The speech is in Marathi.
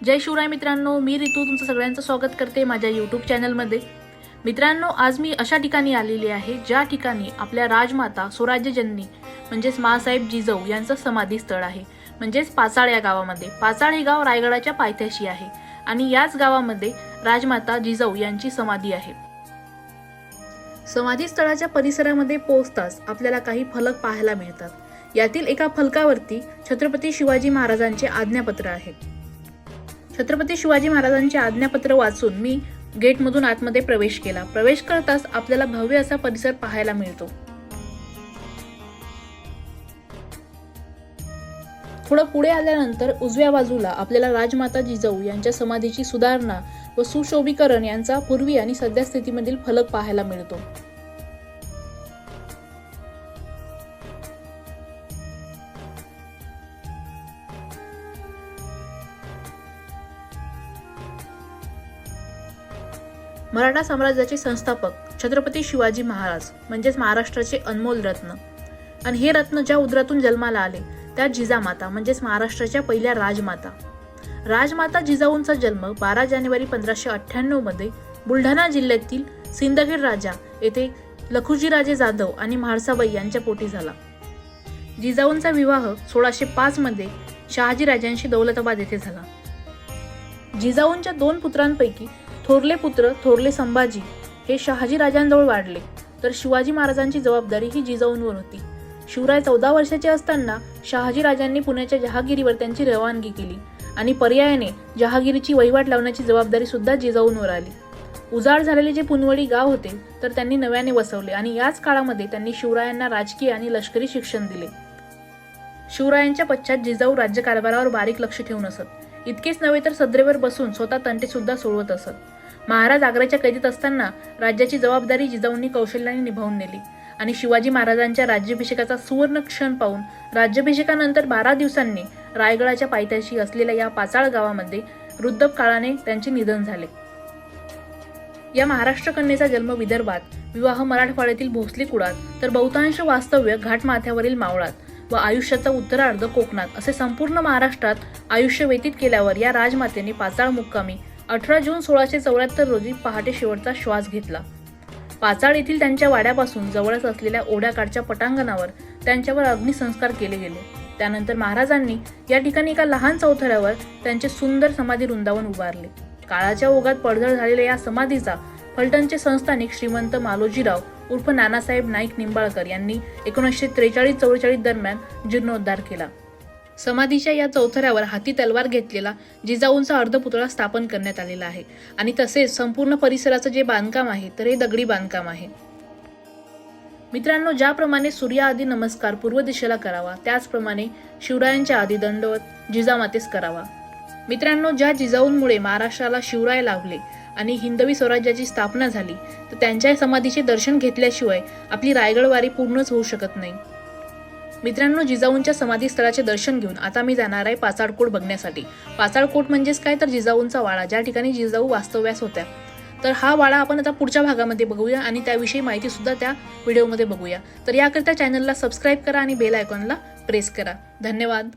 जय शिवराय मित्रांनो मी रितू तुमचं सगळ्यांचं स्वागत करते माझ्या यूट्यूब चॅनलमध्ये मित्रांनो आज मी अशा ठिकाणी आलेली आहे ज्या ठिकाणी आपल्या राजमाता स्वराज्यजननी म्हणजेच मासाहेब जिजाऊ यांचं समाधी स्थळ आहे. म्हणजेच पाचाळ या गावामध्ये. पाचाळ हे गाव रायगडाच्या पायथ्याशी आहे आणि याच गावामध्ये राजमाता जिजाऊ यांची समाधी आहे. समाधी स्थळाच्या परिसरामध्ये पोहोचताच आपल्याला काही फलक पाहायला मिळतात. यातील एका फलकावरती छत्रपती शिवाजी महाराजांचे आज्ञापत्र आहे. छत्रपती शिवाजी महाराजांचे आज्ञापत्र वाचून मी गेटमधून आतमध्ये प्रवेश केला. प्रवेश करताच आपल्याला भव्य असा परिसर पाहायला मिळतो. थोडं पुढे आल्यानंतर उजव्या बाजूला आपल्याला राजमाता जिजाऊ यांच्या समाधीची सुधारणा व सुशोभीकरण यांचा पूर्वी आणि सध्या स्थितीमधील फलक पाहायला मिळतो. मराठा साम्राज्याचे संस्थापक छत्रपती शिवाजी महाराज म्हणजेच महाराष्ट्राचे अनमोल रत्न. आणि हे रत्न ज्या उदरातून जन्माला आले त्या जिजामाता म्हणजेच महाराष्ट्राच्या पहिल्या राजमाता. राजमाता जिजाऊंचा जन्म बारा जानेवारी पंधराशे अठ्ठ्याण्णवमध्ये बुलढाणा जिल्ह्यातील सिंदखेड राजा येथे लखुजीराजे जाधव आणि म्हाळसाबाई यांच्या पोटी झाला. जिजाऊंचा विवाह सोळाशे पाच मध्ये शहाजीराजांशी दौलताबाद येथे झाला. जिजाऊंच्या दोन पुत्रांपैकी थोरले पुत्र थोरले संभाजी हे शहाजी राजांजवळ वाढले. तर शिवाजी महाराजांची जबाबदारी ही जिजाऊंवर होती. शिवराय चौदा वर्षाचे असताना शहाजी राजांनी पुण्याच्या जहागिरीवर त्यांची रवानगी केली आणि पर्यायाने जहागिरीची वहिवाट लावण्याची जबाबदारी सुद्धा जिजाऊंवर आली. उजाड झालेले जे पुनवडी गाव होते तर त्यांनी नव्याने वसवले आणि याच काळामध्ये त्यांनी शिवरायांना राजकीय आणि लष्करी शिक्षण दिले. शिवरायांच्या पश्चात जिजाऊ राज्यकारभारावर बारीक लक्ष ठेवून असत. इतकेच नव्हे तर सद्रेवर बसून स्वतः तंटे सुद्धा सोडवत असत. महाराज आग्र्याच्या कैदीत असताना राज्याची जबाबदारी जिजाऊंनी कौशल्याने निभावून नेली. आणि शिवाजी महाराजांच्या राज्याभिषेकाचा सुवर्ण क्षण पाहून राज्याभिषेकानंतर बारा दिवसांनी रायगडाच्या पायथ्याशी असलेल्या या पाचाळ गावामध्ये वृद्धप काळाने त्यांचे निधन झाले. या महाराष्ट्र कन्येचा जन्म विदर्भात विवाह मराठवाड्यातील भोसले कुळात तर बहुतांश वास्तव्य घाटमाथ्यावरील मावळात व आयुष्याचा उत्तरार्ध कोकणात असे संपूर्ण महाराष्ट्रात आयुष्य व्यतीत केल्यावर या राजमातेने पाचाळ मुक्कामी अठरा जून सोळाशे चौऱ्याहत्तर रोजी पहाटे शेवटचा श्वास घेतला. पाचाळ येथील त्यांच्या वाड्यापासून जवळच असलेल्या ओढ्याकाठच्या पटांगणावर त्यांच्यावर अग्निसंस्कार केले गेले. त्यानंतर महाराजांनी या ठिकाणी एका लहान चौथऱ्यावर त्यांचे सुंदर समाधी रुंदावून उभारले. काळाच्या ओघात पडझड झालेल्या या समाधीचा फलटणचे संस्थानिक श्रीमंत मालोजीराव उर्फ नानासाहेब नाईक निंबाळकर यांनी एकोणीसशे त्रेचाळीस चौवेचाळीस दरम्यान जीर्णोद्धार केला. समाधीच्या या चौथऱ्यावर हाती तलवार घेतलेला जिजाऊंचा अर्धपुतळा स्थापन करण्यात आलेला आहे. आणि तसेच संपूर्ण परिसराचं जे बांधकाम आहे तर हे दगडी बांधकाम आहे. मित्रांनो ज्याप्रमाणे सूर्याआधी नमस्कार पूर्व दिशेला करावा त्याचप्रमाणे शिवरायांच्या आधी दंडवत जिजामातेस करावा. मित्रांनो ज्या जिजाऊंमुळे महाराष्ट्राला शिवराय लाभले आणि हिंदवी स्वराज्याची स्थापना झाली तर त्यांच्या समाधीचे दर्शन घेतल्याशिवाय आपली रायगडवारी पूर्णच होऊ शकत नाही. मित्रांनो जिजाऊंच्या समाधीस्थळाचे दर्शन घेऊन आता मी जाणार आहे पाचाडकोट बघण्यासाठी. पाचाडकोट म्हणजेच काय? तर जिजाऊंचा वाडा. ज्या ठिकाणी जिजाऊ वास्तव्यास होत्या. तर हा वाडा आपण आता पुढच्या भागामध्ये बघूया आणि त्याविषयी माहिती सुद्धा त्या व्हिडिओमध्ये बघूया. तर याकरिता चॅनलला सबस्क्राईब करा आणि बेल आयकॉनला प्रेस करा. धन्यवाद.